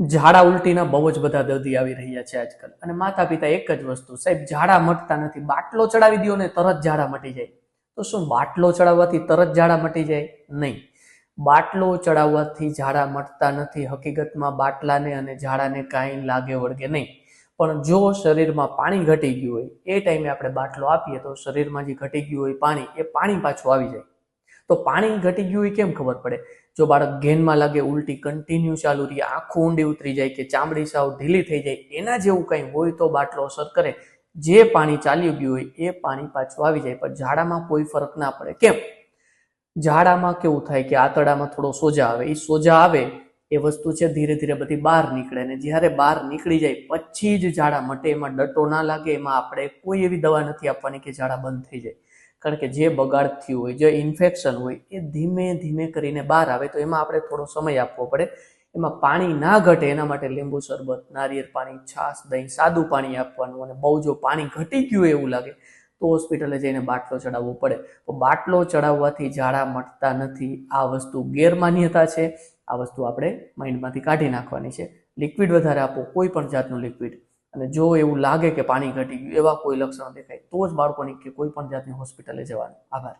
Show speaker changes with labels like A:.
A: ઝાડા ઉલટીના બહુ જ બધા દર્દી આવી રહ્યા છે આજકાલ. અને માતા પિતા એક જ વસ્તુ, સાહેબ, ઝાડા મટતા નથી. બાટલો ચડાવી દો ને તરત ઝાડા મટી જાય. તો શું, બાટલો ચડાવવાથી તરત ઝાડા મટી જાય? નહીં. બાટલો ચડાવવાથી ઝાડા મટતા નથી. હકીકતમાં બાટલાને અને ઝાડાને કાંઈ લાગે વળગે નહીં. પણ જો શરીરમાં પાણી ઘટી ગયું હોય, એ ટાઈમે આપણે બાટલો આપીએ તો શરીરમાં જે ઘટી ગયું હોય પાણી, એ પાણી પાછું આવી જાય. તો પાણી ઘટી ગયું એ કેમ ખબર પડે? જો બાળક ઘેનમાં લાગે, ઉલટી કન્ટિન્યુ ચાલુ રહી, આંખો ઊંડી ઉતરી જાય કે ચામડી સાવ ઢીલી થઈ જાય, એના જેવું કંઈ હોય તો બાટલો અસર કરે. જે પાણી ચાલ્યું ગયું હોય, એ પાણી પાછું આવી જાય, પણ ઝાડામાં કોઈ ફરક ના પડે. કેમ? ઝાડામાં કેવું થાય કે આંતરડામાં થોડો સોજા આવે એ સોજા આવે, એ વસ્તુ છે ધીરે ધીરે બધી બહાર નીકળે ને જ્યારે બહાર નીકળી જાય, પછી જ ઝાડા મટે, એમાં ડટો ના લાગે, એમાં આપણે કોઈ એવી દવા નથી આપવાની કે ઝાડા બંધ થઈ જાય. કારણ કે જે બગાડ થયું હોય, જે ઇન્ફેક્શન હોય, એ ધીમે ધીમે કરીને બહાર આવે. તો એમાં આપણે થોડો સમય આપવો પડે. એમાં પાણી ના ઘટે, એના માટે લીંબુ શરબત, નારિયેળ પાણી, છાશ, દહીં, સાદું પાણી આપવાનું અને બહુ જો પાણી ઘટી ગયું એવું લાગે, તો હોસ્પિટલે જઈને બાટલો ચડાવવો પડે. તો બાટલો ચડાવવાથી ઝાડા મટતા નથી. આ વસ્તુ ગેરમાન્યતા છે. આ વસ્તુ આપણે માઇન્ડમાંથી કાઢી નાખવાની છે. લિક્વિડ વધારે આપો, કોઈ પણ જાતનું લિક્વિડ અને જો એવું લાગે કે પાણી ઘટી ગયું, એવા કોઈ લક્ષણો દેખાય, તો જ બાળકોની કે કોઈ પણ જાતની હોસ્પિટલે જવાનું. આભાર.